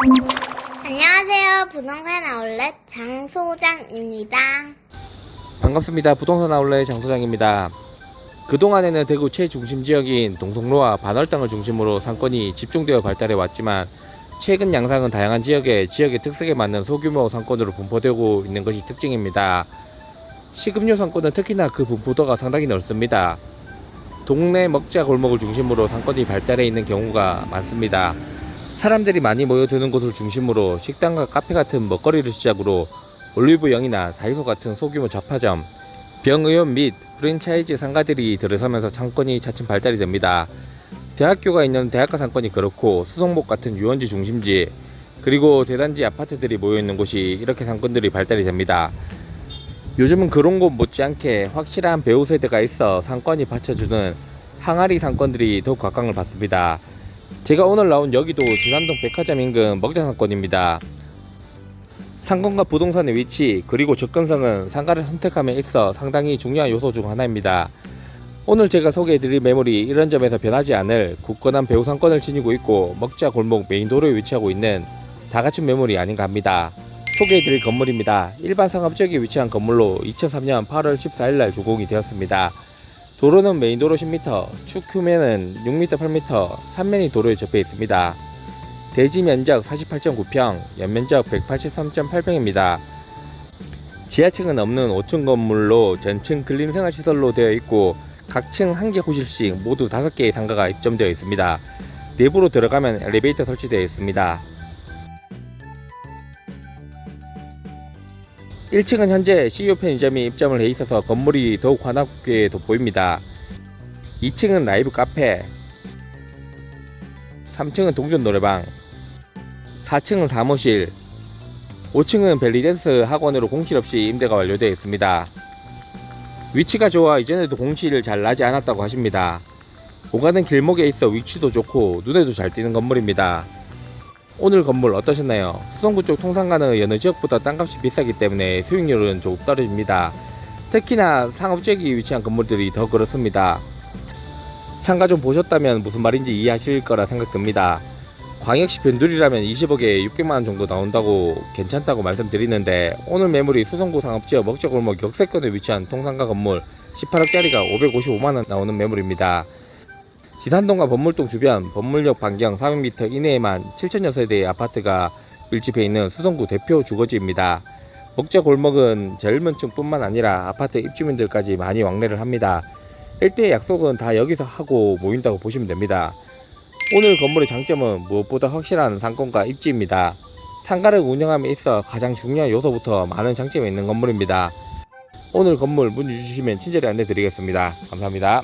안녕하세요. 부동산 아울렛 장소장입니다. 반갑습니다. 부동산 아울렛 장소장입니다. 그동안에는 대구 최중심 지역인 동성로와 반월당을 중심으로 상권이 집중되어 발달해 왔지만 최근 양상은 다양한 지역의 지역의 특색에 맞는 소규모 상권으로 분포되고 있는 것이 특징입니다. 식음료 상권은 특히나 그 분포도가 상당히 넓습니다. 동네 먹자 골목을 중심으로 상권이 발달해 있는 경우가 많습니다. 사람들이 많이 모여드는 곳을 중심으로 식당과 카페 같은 먹거리를 시작으로 올리브영이나 다이소 같은 소규모 잡화점, 병의원 및 프랜차이즈 상가들이 들어서면서 상권이 차츰 발달이 됩니다. 대학교가 있는 대학가 상권이 그렇고 수성목 같은 유원지 중심지 그리고 대단지 아파트들이 모여 있는 곳이 이렇게 상권들이 발달이 됩니다. 요즘은 그런 곳 못지않게 확실한 배우 세대가 있어 상권이 받쳐주는 항아리 상권들이 더욱 각광을 받습니다. 제가 오늘 나온 여기도 지산동 백화점 인근 먹자 상권입니다. 상권과 부동산의 위치 그리고 접근성은 상가를 선택함에 있어 상당히 중요한 요소 중 하나입니다. 오늘 제가 소개해드릴 매물이 이런 점에서 변하지 않을 굳건한 배우 상권을 지니고 있고 먹자 골목 메인 도로에 위치하고 있는 다 갖춘 매물이 아닌가 합니다. 소개해드릴 건물입니다. 일반 상업지역에 위치한 건물로 2003년 8월 14일 날 준공이 되었습니다. 도로는 메인 도로 10m, 축 규면은 6m, 8m, 3면이 도로에 접해 있습니다. 대지 면적 48.9평, 연면적 183.8평입니다. 지하층은 없는 5층 건물로 전층 근린 생활시설로 되어 있고 각 층 한 개 호실씩 모두 5개의 상가가 입점되어 있습니다. 내부로 들어가면 엘리베이터 설치되어 있습니다. 1층은 현재 CEO 편의점이 입점을 해 있어서 건물이 더욱 환하게 돋보입니다. 2층은 라이브 카페, 3층은 동전 노래방, 4층은 사무실, 5층은 벨리댄스 학원으로 공실 없이 임대가 완료되어 있습니다. 위치가 좋아 이전에도 공실을 잘 나지 않았다고 하십니다. 오가는 길목에 있어 위치도 좋고 눈에도 잘 띄는 건물입니다. 오늘 건물 어떠셨나요? 수성구 쪽 통상가는 여느 지역보다 땅값이 비싸기 때문에 수익률은 조금 떨어집니다. 특히나 상업지역에 위치한 건물들이 더 그렇습니다. 상가 좀 보셨다면 무슨 말인지 이해하실 거라 생각됩니다. 광역시 변두리라면 20억에 600만원 정도 나온다고 괜찮다고 말씀드리는데 오늘 매물이 수성구 상업지역 먹자골목 역세권에 위치한 통상가 건물 18억짜리가 555만원 나오는 매물입니다. 지산동과 법물동 주변 법물역 반경 400m 이내에만 7천여 세대의 아파트가 밀집해 있는 수성구 대표 주거지입니다. 먹자 골목은 젊은 층뿐만 아니라 아파트 입주민들까지 많이 왕래를 합니다. 일대의 약속은 다 여기서 하고 모인다고 보시면 됩니다. 오늘 건물의 장점은 무엇보다 확실한 상권과 입지입니다. 상가를 운영함에 있어 가장 중요한 요소부터 많은 장점이 있는 건물입니다. 오늘 건물 문의 주시면 친절히 안내 드리겠습니다. 감사합니다.